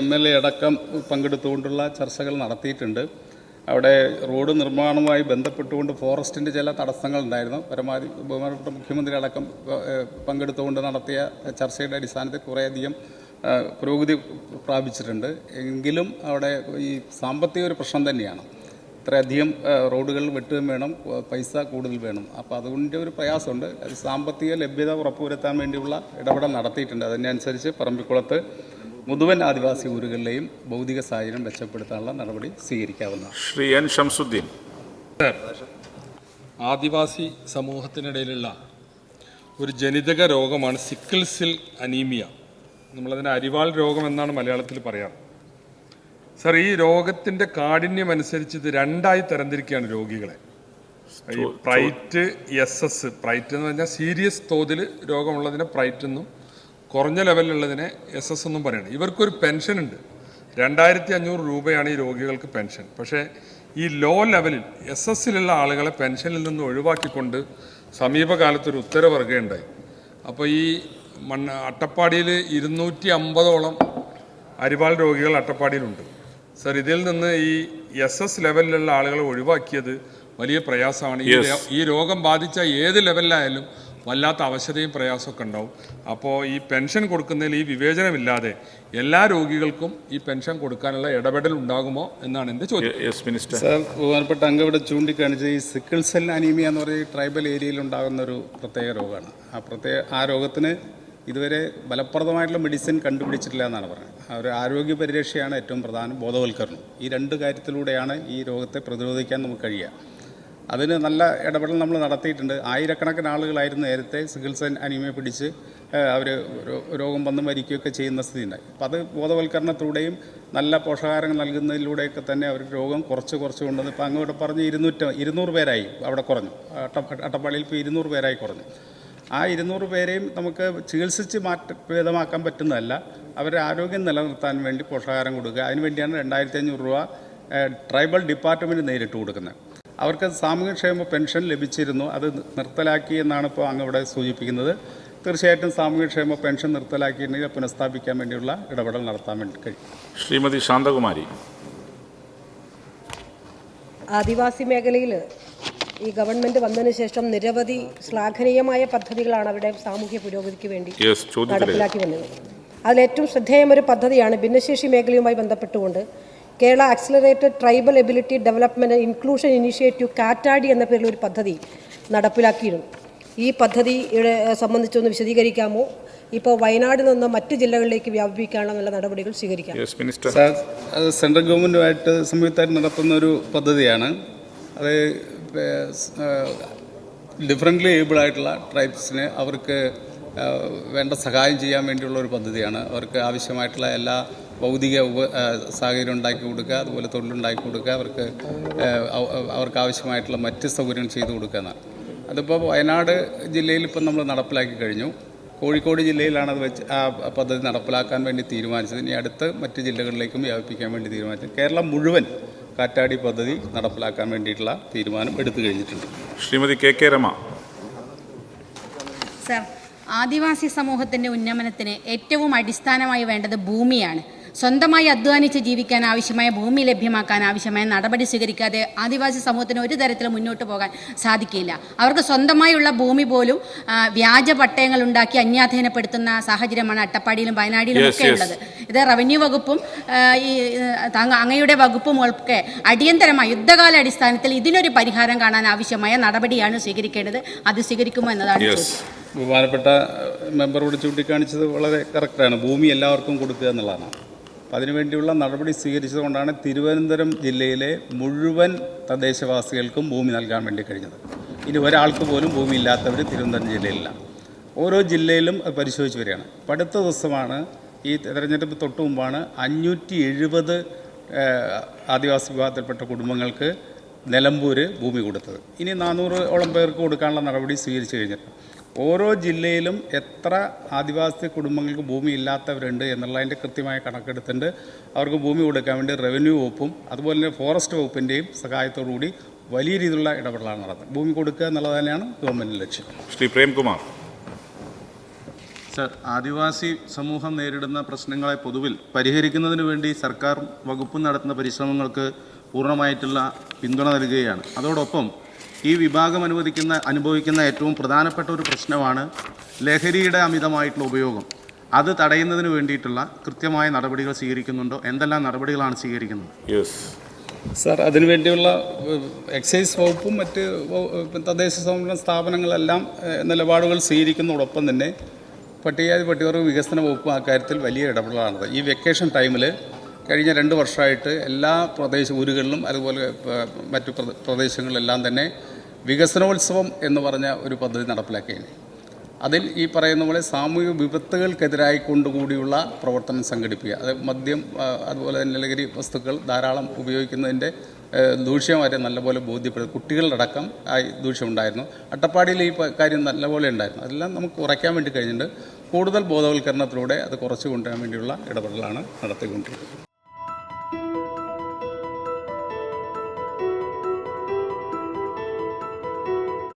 എം എൽ എ അടക്കം പങ്കെടുത്തുകൊണ്ടുള്ള ചർച്ചകൾ നടത്തിയിട്ടുണ്ട്. അവിടെ റോഡ് നിർമ്മാണവുമായി ബന്ധപ്പെട്ടുകൊണ്ട് ഫോറസ്റ്റിന്റെ ചില തടസ്സങ്ങൾ ഉണ്ടായിരുന്നു പരമാവധി ബഹുമാനപ്പെട്ട മുഖ്യമന്ത്രി അടക്കം പങ്കെടുത്തുകൊണ്ട് നടത്തിയ ചർച്ചയുടെ അടിസ്ഥാനത്തിൽ കുറേയധികം പുരോഗതി പ്രാപിച്ചിട്ടുണ്ട്. എങ്കിലും അവിടെ ഈ സാമ്പത്തിക ഒരു പ്രശ്നം തന്നെയാണ്. ഇത്രയധികം റോഡുകൾ വെട്ടുകയും വേണം പൈസ കൂടുതൽ വേണം. അപ്പോൾ അതുകൊണ്ട് ഒരു പ്രയാസമുണ്ട്. അത് സാമ്പത്തിക ലഭ്യത ഉറപ്പുവരുത്താൻ വേണ്ടിയുള്ള ഇടപെടൽ നടത്തിയിട്ടുണ്ട്. അതിനനുസരിച്ച് പറമ്പിക്കുളത്ത് മുതുവൻ ആദിവാസി ഊരുകളിലെയും ഭൗതിക സാഹചര്യം മെച്ചപ്പെടുത്താനുള്ള നടപടി സ്വീകരിക്കാവുന്നതാണ്.
ശ്രീ എൻ ഷംസുദ്ദീൻ
ആദിവാസി സമൂഹത്തിനിടയിലുള്ള ഒരു ജനിതക രോഗമാണ് സിക്കിൾ സെൽ അനീമിയ. നമ്മളതിനെ അരിവാൾ രോഗം എന്നാണ് മലയാളത്തിൽ പറയാറ്. സർ ഈ രോഗത്തിന്റെ കാഠിന്യം അനുസരിച്ച് ഇത് രണ്ടായി തരംതിരിക്കുകയാണ് രോഗികളെ. ഈ പ്രൈറ്റ് എസ് എസ് പ്രൈറ്റ് എന്ന് പറഞ്ഞാൽ സീരിയസ് തോതിൽ രോഗമുള്ളതിനെ പ്രൈറ്റ് എന്നും കുറഞ്ഞ ലെവലിലുള്ളതിനെ എസ് എസ് എന്നും പറയണം. ഇവർക്കൊരു പെൻഷൻ ഉണ്ട്. രണ്ടായിരത്തി അഞ്ഞൂറ് രൂപയാണ് ഈ രോഗികൾക്ക് പെൻഷൻ. പക്ഷേ ഈ ലോ ലെവലിൽ എസ് എസിലുള്ള ആളുകളെ പെൻഷനിൽ നിന്ന് ഒഴിവാക്കിക്കൊണ്ട് സമീപകാലത്തൊരു ഉത്തരവ് ഇറങ്ങുകയുണ്ടായി അപ്പോൾ ഈ മണ്ണ് അട്ടപ്പാടിയിൽ ഇരുന്നൂറ്റി അമ്പതോളം അരിവാൾ രോഗികൾ അട്ടപ്പാടിയിലുണ്ട്. സർ ഇതിൽ നിന്ന് ഈ എസ് എസ് ലെവലിലുള്ള ആളുകളെ ഒഴിവാക്കിയത് വലിയ പ്രയാസമാണ്. ഈ
Yes.
ഈ രോഗം ബാധിച്ച ഏത് ലെവലിലായാലും വല്ലാത്ത അവശതയും പ്രയാസമൊക്കെ ഉണ്ടാവും. അപ്പോൾ ഈ പെൻഷൻ കൊടുക്കുന്നതിൽ ഈ വിവേചനമില്ലാതെ എല്ലാ രോഗികൾക്കും ഈ പെൻഷൻ കൊടുക്കാനുള്ള ഇടപെടൽ ഉണ്ടാകുമോ എന്നാണ് എന്റെ ചോദ്യം.
യെസ് മിനിസ്റ്റർ
സാർ ബഹുമാനപ്പെട്ട അംഗം ഇവിടെ ചൂണ്ടിക്കാണിച്ച ഈ സിക്കിൾ സെൽ അനീമിയ എന്ന് പറയുന്ന ഈ ട്രൈബൽ ഏരിയയിൽ ഉണ്ടാകുന്ന ഒരു പ്രത്യേക രോഗമാണ്. ആ പ്രത്യേക ആ രോഗത്തിന് ഇതുവരെ ഫലപ്രദമായിട്ടുള്ള മെഡിസിൻ കണ്ടുപിടിച്ചിട്ടില്ല എന്നാണ് പറയുന്നത്. അവർ ആരോഗ്യ പരിരക്ഷയാണ് ഏറ്റവും പ്രധാനം ബോധവൽക്കരണം. ഈ രണ്ട് കാര്യത്തിലൂടെയാണ് ഈ രോഗത്തെ പ്രതിരോധിക്കാൻ നമുക്ക് കഴിയുക. അതിന് നല്ല ഇടപെടൽ നമ്മൾ നടത്തിയിട്ടുണ്ട്. ആയിരക്കണക്കിന് ആളുകളായിരുന്നു നേരത്തെ ചികിത്സ അനിമയെ പിടിച്ച് അവർ രോഗം വന്ന് മരിക്കുകയൊക്കെ ചെയ്യുന്ന സ്ഥിതി ഉണ്ടായി അപ്പോൾ അത് ബോധവൽക്കരണത്തിലൂടെയും നല്ല പോഷകാഹാരങ്ങൾ നൽകുന്നതിലൂടെയൊക്കെ തന്നെ അവർ രോഗം കുറച്ച് കുറച്ച് കൊണ്ടുവന്ന് ഇപ്പോൾ അങ്ങോട്ട് പറഞ്ഞ് ഇരുന്നൂറ്റ ഇരുന്നൂറ് പേരായി അവിടെ കുറഞ്ഞു. അട്ട അട്ടപ്പാടിയിൽ ഇപ്പോൾ ഇരുന്നൂറ് പേരായി കുറഞ്ഞു. ആ ഇരുന്നൂറ് പേരെയും നമുക്ക് ചികിത്സിച്ച് മാറ്റ ഭേദമാക്കാൻ പറ്റുന്നതല്ല. അവരുടെ ആരോഗ്യം നിലനിർത്താൻ വേണ്ടി പോഷകാഹാരം കൊടുക്കുക. അതിനുവേണ്ടിയാണ് രണ്ടായിരത്തി അഞ്ഞൂറ് രൂപ ട്രൈബൽ ഡിപ്പാർട്ട്മെന്റ് നേരിട്ട് കൊടുക്കുന്നത്. അവർക്ക് സാമൂഹ്യക്ഷേമ പെൻഷൻ ലഭിച്ചിരുന്നു. അത് നിർത്തലാക്കി എന്നാണ് ഇപ്പോൾ അങ്ങ് ഇവിടെ സൂചിപ്പിക്കുന്നത്. തീർച്ചയായിട്ടും സാമൂഹ്യക്ഷേമ പെൻഷൻ നിർത്തലാക്കിയിട്ടുണ്ടെങ്കിൽ പുനഃസ്ഥാപിക്കാൻ വേണ്ടിയുള്ള ഇടപെടൽ നടത്താൻ വേണ്ടി കഴിയും.
ശ്രീമതി ശാന്തകുമാരി.
ആദിവാസി മേഖലയിൽ ഈ ഗവൺമെന്റ് വന്നതിന് ശേഷം നിരവധി ശ്ലാഘനീയമായ പദ്ധതികളാണ് അവിടെ സാമൂഹ്യ പുരോഗതിക്ക് വേണ്ടി നടപ്പിലാക്കി വന്നത്. അതിലേറ്റവും ശ്രദ്ധേയമായ ഒരു പദ്ധതിയാണ് ഭിന്നശേഷി മേഖലയുമായി ബന്ധപ്പെട്ടുകൊണ്ട് Kerala accelerated tribal ability development inclusion initiative Kattadi എന്ന പേരിൽ ഒരു പദ്ധതി നടപ്പിലാക്കിയിരുന്നു. ഈ പദ്ധതിയുടെ സംബന്ധിച്ചൊന്ന് വിശദീകരിക്കാമോ? ഇപ്പോൾ വയനാടിൽ നിന്ന് മറ്റ് ജില്ലകളിലേക്ക് വ്യാപിപ്പിക്കാനുള്ള നടപടികൾ സ്വീകരിക്കാം.
യെസ് മിനിസ്റ്റർ
സാർ അത് സെൻട്രൽ ഗവൺമെന്റുമായിട്ട് സംയുക്തമായിട്ട് നടത്തുന്ന ഒരു പദ്ധതിയാണ്. അത് ഡിഫറന്റ്ലി ഏബിൾ ആയിട്ടുള്ള ട്രൈബ്സിന് അവർക്ക് ആ, വേണ്ട സഹായം ചെയ്യാൻ വേണ്ടിയുള്ള ഒരു പദ്ധതിയാണ്. അവർക്ക് ആവശ്യമായിട്ടുള്ള എല്ലാ ഭൗതിക ഉപ സാഹചര്യം ഉണ്ടാക്കി കൊടുക്കുക അതുപോലെ തൊഴിലുണ്ടാക്കി കൊടുക്കുക അവർക്ക് അവർക്ക് ആവശ്യമായിട്ടുള്ള മറ്റ് സൗകര്യങ്ങൾ ചെയ്തു കൊടുക്കുക എന്നാണ്. അതിപ്പോൾ വയനാട് ജില്ലയിൽ ഇപ്പം നമ്മൾ നടപ്പിലാക്കി കഴിഞ്ഞു. കോഴിക്കോട് ജില്ലയിലാണ് അത് വെച്ച് ആ പദ്ധതി നടപ്പിലാക്കാൻ വേണ്ടി തീരുമാനിച്ചത്. ഇനി അടുത്ത് മറ്റ് ജില്ലകളിലേക്കും വ്യാപിപ്പിക്കാൻ വേണ്ടി തീരുമാനിച്ചത്. കേരളം മുഴുവൻ കാറ്റാടി പദ്ധതി നടപ്പിലാക്കാൻ വേണ്ടിയിട്ടുള്ള തീരുമാനം എടുത്തു കഴിഞ്ഞിട്ടുണ്ട്.
Shrimati K K Rema.
Sir ആദിവാസി സമൂഹത്തിന്റെ ഉന്നമനത്തിന് ഏറ്റവും അടിസ്ഥാനമായി വേണ്ടത് ഭൂമിയാണ്. സ്വന്തമായി അധ്വാനിച്ച് ജീവിക്കാൻ ആവശ്യമായ ഭൂമി ലഭ്യമാക്കാൻ ആവശ്യമായ നടപടി സ്വീകരിക്കാതെ ആദിവാസി സമൂഹത്തിന് ഒരു തരത്തിലും മുന്നോട്ട് പോകാൻ സാധിക്കില്ല. അവർക്ക് സ്വന്തമായുള്ള ഭൂമി പോലും വ്യാജ പട്ടയങ്ങൾ ഉണ്ടാക്കി അന്യാധീനപ്പെടുത്തുന്ന സാഹചര്യമാണ് അട്ടപ്പാടിയിലും വയനാടിലും ഒക്കെ ഉള്ളത്. ഇത് റവന്യൂ വകുപ്പും ഈ അങ്ങയുടെ വകുപ്പും ഒക്കെ അടിയന്തരമായി യുദ്ധകാല അടിസ്ഥാനത്തിൽ ഇതിനൊരു പരിഹാരം കാണാൻ ആവശ്യമായ നടപടിയാണ് സ്വീകരിക്കേണ്ടത്. അത് സ്വീകരിക്കുമോ എന്നതാണ്
ബഹുമാനപ്പെട്ട മെമ്പറോട് ചൂണ്ടിക്കാണിച്ചത് വളരെ കറക്റ്റാണ് ഭൂമി എല്ലാവർക്കും കൊടുക്കുക എന്നുള്ളതാണ്. അപ്പം അതിനുവേണ്ടിയുള്ള നടപടി സ്വീകരിച്ചതുകൊണ്ടാണ് തിരുവനന്തപുരം ജില്ലയിലെ മുഴുവൻ തദ്ദേശവാസികൾക്കും ഭൂമി നൽകാൻ വേണ്ടി കഴിഞ്ഞത്. ഇനി ഒരാൾക്ക് പോലും ഭൂമി ഇല്ലാത്തവർ തിരുവനന്തപുരം ജില്ലയിലില്ല. ഓരോ ജില്ലയിലും അത് പരിശോധിച്ച് വരികയാണ്. അപ്പം അടുത്ത ദിവസമാണ് ഈ തെരഞ്ഞെടുപ്പ് തൊട്ട് മുമ്പാണ് അഞ്ഞൂറ്റി എഴുപത് ആദിവാസി വിഭാഗത്തിൽപ്പെട്ട കുടുംബങ്ങൾക്ക് നിലമ്പൂർ ഭൂമി കൊടുത്തത്. ഇനി നാനൂറോളം പേർക്ക് കൊടുക്കാനുള്ള നടപടി സ്വീകരിച്ചു കഴിഞ്ഞിട്ടുണ്ട്. ഓരോ ജില്ലയിലും എത്ര ആദിവാസി കുടുംബങ്ങൾക്ക് ഭൂമി ഇല്ലാത്തവരുണ്ട് എന്നുള്ളതിന്റെ കൃത്യമായ കണക്കെടുത്തിട്ടുണ്ട്. അവർക്ക് ഭൂമി കൊടുക്കാൻ വേണ്ടി റവന്യൂ വകുപ്പും അതുപോലെ തന്നെ ഫോറസ്റ്റ് വകുപ്പിന്റെയും സഹായത്തോടുകൂടി വലിയ രീതിയിലുള്ള ഇടപെടലാണ് നടത്തുന്നത് ഭൂമി കൊടുക്കുക എന്നുള്ളത് തന്നെയാണ് ഗവൺമെന്റിന്റെ ലക്ഷ്യം.
ശ്രീ പ്രേംകുമാർ.
സർ ആദിവാസി സമൂഹം നേരിടുന്ന പ്രശ്നങ്ങളെ പൊതുവിൽ പരിഹരിക്കുന്നതിന് വേണ്ടി സർക്കാർ വകുപ്പ് നടത്തുന്ന പരിശ്രമങ്ങൾക്ക് പൂർണമായിട്ടുള്ള പിന്തുണ നൽകുകയാണ്. അതോടൊപ്പം ഈ വിഭാഗം അനുവദിക്കുന്ന അനുഭവിക്കുന്ന ഏറ്റവും പ്രധാനപ്പെട്ട ഒരു പ്രശ്നമാണ് ലഹരിയുടെ അമിതമായിട്ടുള്ള ഉപയോഗം. അത് തടയുന്നതിന് വേണ്ടിയിട്ടുള്ള കൃത്യമായ നടപടികൾ സ്വീകരിക്കുന്നുണ്ടോ? എന്തെല്ലാം നടപടികളാണ് സ്വീകരിക്കുന്നത്?
യെസ്
സാർ അതിനുവേണ്ടിയുള്ള എക്സൈസ് വകുപ്പും മറ്റ് തദ്ദേശ സ്വയംഭരണ സ്ഥാപനങ്ങളെല്ലാം നിലപാടുകൾ സ്വീകരിക്കുന്നതോടൊപ്പം തന്നെ പട്ടികജാതി പട്ടികവർഗ വികസന വകുപ്പും അക്കാര്യത്തിൽ വലിയ ഇടപെടലാണത്. ഈ വെക്കേഷൻ ടൈമിൽ കഴിഞ്ഞ രണ്ട് വർഷമായിട്ട് എല്ലാ പ്രദേശ ഊരുകളിലും അതുപോലെ മറ്റു പ്രദേ- പ്രദേശങ്ങളിലെല്ലാം തന്നെ വികസനോത്സവം എന്ന് പറഞ്ഞ ഒരു പദ്ധതി നടപ്പിലാക്കിയാണ് അതിൽ ഈ പറയുന്ന പോലെ സാമൂഹിക വിപത്തുകൾക്കെതിരായി കൊണ്ടുകൂടിയുള്ള പ്രവർത്തനം സംഘടിപ്പിക്കുക. അത് മദ്യം അതുപോലെ തന്നെ ലഹരി വസ്തുക്കൾ ധാരാളം ഉപയോഗിക്കുന്നതിന്റെ വരെ നല്ലപോലെ ബോധ്യപ്പെടുത്തും കുട്ടികളിലടക്കം ആ ദൂഷ്യം ഉണ്ടായിരുന്നു അട്ടപ്പാടിയിൽ ഈ കാര്യം നല്ലപോലെ ഉണ്ടായിരുന്നു. അതെല്ലാം നമുക്ക് കുറയ്ക്കാൻ വേണ്ടി കഴിഞ്ഞിട്ടുണ്ട്. കൂടുതൽ ബോധവൽക്കരണത്തിലൂടെ അത് കുറച്ച് കൊണ്ടുവരാൻ വേണ്ടിയുള്ള ഇടപെടലാണ് നടത്തിക്കൊണ്ടിരിക്കുന്നത്.